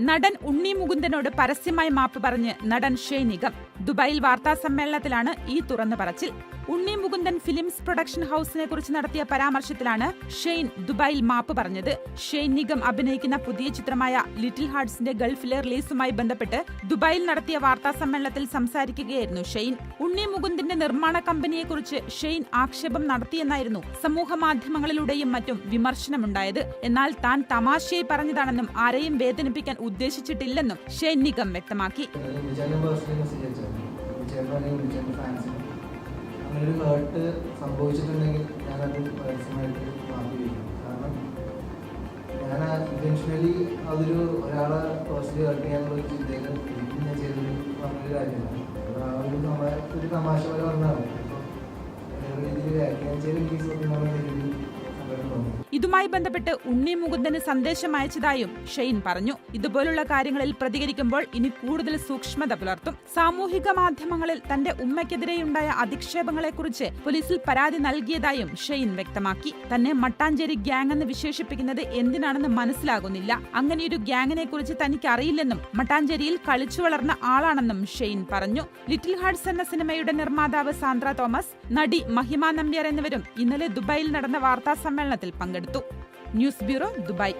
നടൻ ഉണ്ണി മുകുന്ദനോട് പരസ്യമായി മാപ്പ് പറഞ്ഞ് നടൻ ഷെയ്ൻ നിഗം ദുബായിൽ വാർത്താ സമ്മേളനത്തിലാണ് ഈ തുറന്നു പറച്ചിൽ. ഉണ്ണി മുകുന്ദൻ ഫിലിംസ് പ്രൊഡക്ഷൻ ഹൌസിനെ കുറിച്ച് നടത്തിയ പരാമർശത്തിലാണ് ഷെയ്ൻ ദുബായിൽ മാപ്പ് പറഞ്ഞത്. ഷെയ്ൻ നിഗം അഭിനയിക്കുന്ന പുതിയ ചിത്രമായ ലിറ്റിൽ ഹാർട്സിന്റെ ഗൾഫിലെ റിലീസുമായി ബന്ധപ്പെട്ട് ദുബായിൽ നടത്തിയ വാർത്താ സമ്മേളനത്തിൽ സംസാരിക്കുകയായിരുന്നു ഷെയ്ൻ. ഉണ്ണി മുകുന്ദന്റെ നിർമ്മാണ കമ്പനിയെക്കുറിച്ച് ഷെയ്ൻ ആക്ഷേപം നടത്തിയെന്നായിരുന്നു സമൂഹ മാധ്യമങ്ങളിലൂടെയും മറ്റും വിമർശനമുണ്ടായത്. എന്നാൽ താൻ തമാശയായി പറഞ്ഞതാണെന്നും ആരെയും വേദനിപ്പിക്കാൻ ഉദ്ദേശിച്ചിട്ടില്ലെന്നും ഷെയ്ൻ നിഗം വ്യക്തമാക്കി. വിജയന്റെ വിളിച്ചിട്ട് ഫാൻസിന് അങ്ങനെ ഒരു ഹേർട്ട് സംഭവിച്ചിട്ടുണ്ടെങ്കിൽ ഞാനത് പരസ്യമായിട്ട് മാറ്റി വയ്ക്കും കാരണം ഞാൻ ഇന്റൻഷനലി അതൊരു ഒരാളെ പേഴ്സണലി ഹേർട്ട് ചെയ്യാനുള്ള ചിന്തയിൽ ഞാൻ ചെയ്തൊരു പറഞ്ഞൊരു കാര്യമാണ്. ആ ഒരു നമ്മളെ ഒരു തമാശ പോലെ പറഞ്ഞതാണ് ഇതുമായി ബന്ധപ്പെട്ട് ഉണ്ണി മുകുന്ദന് സന്ദേശം അയച്ചതായും ഷെയ്ൻ പറഞ്ഞു. ഇതുപോലുള്ള കാര്യങ്ങളിൽ പ്രതികരിക്കുമ്പോൾ ഇനി കൂടുതൽ സൂക്ഷ്മത പുലർത്തും. സാമൂഹിക മാധ്യമങ്ങളിൽ തന്റെ ഉമ്മയ്ക്കെതിരെയുണ്ടായ അധിക്ഷേപങ്ങളെക്കുറിച്ച് പോലീസിൽ പരാതി നൽകിയതായും ഷെയ്ൻ വ്യക്തമാക്കി. തന്നെ മട്ടാഞ്ചേരി ഗ്യാങ് എന്ന് വിശേഷിപ്പിക്കുന്നത് എന്തിനാണെന്ന് മനസ്സിലാകുന്നില്ല. അങ്ങനെയൊരു ഗ്യാങ്ങിനെ കുറിച്ച് തനിക്ക് അറിയില്ലെന്നും മട്ടാഞ്ചേരിയിൽ കളിച്ചു വളർന്ന ആളാണെന്നും ഷെയ്ൻ പറഞ്ഞു. ലിറ്റിൽ ഹാർട്സ് എന്ന സിനിമയുടെ നിർമ്മാതാവ് സാന്ദ്ര തോമസ് നടി മഹിമ നമ്പ്യാർ എന്നിവരും ഇന്നലെ ദുബായിൽ നടന്ന വാർത്താ സമ്മേളനത്തിൽ പങ്കെടുത്തു ന്യൂസ് ബ്യൂറോ ദുബായ്.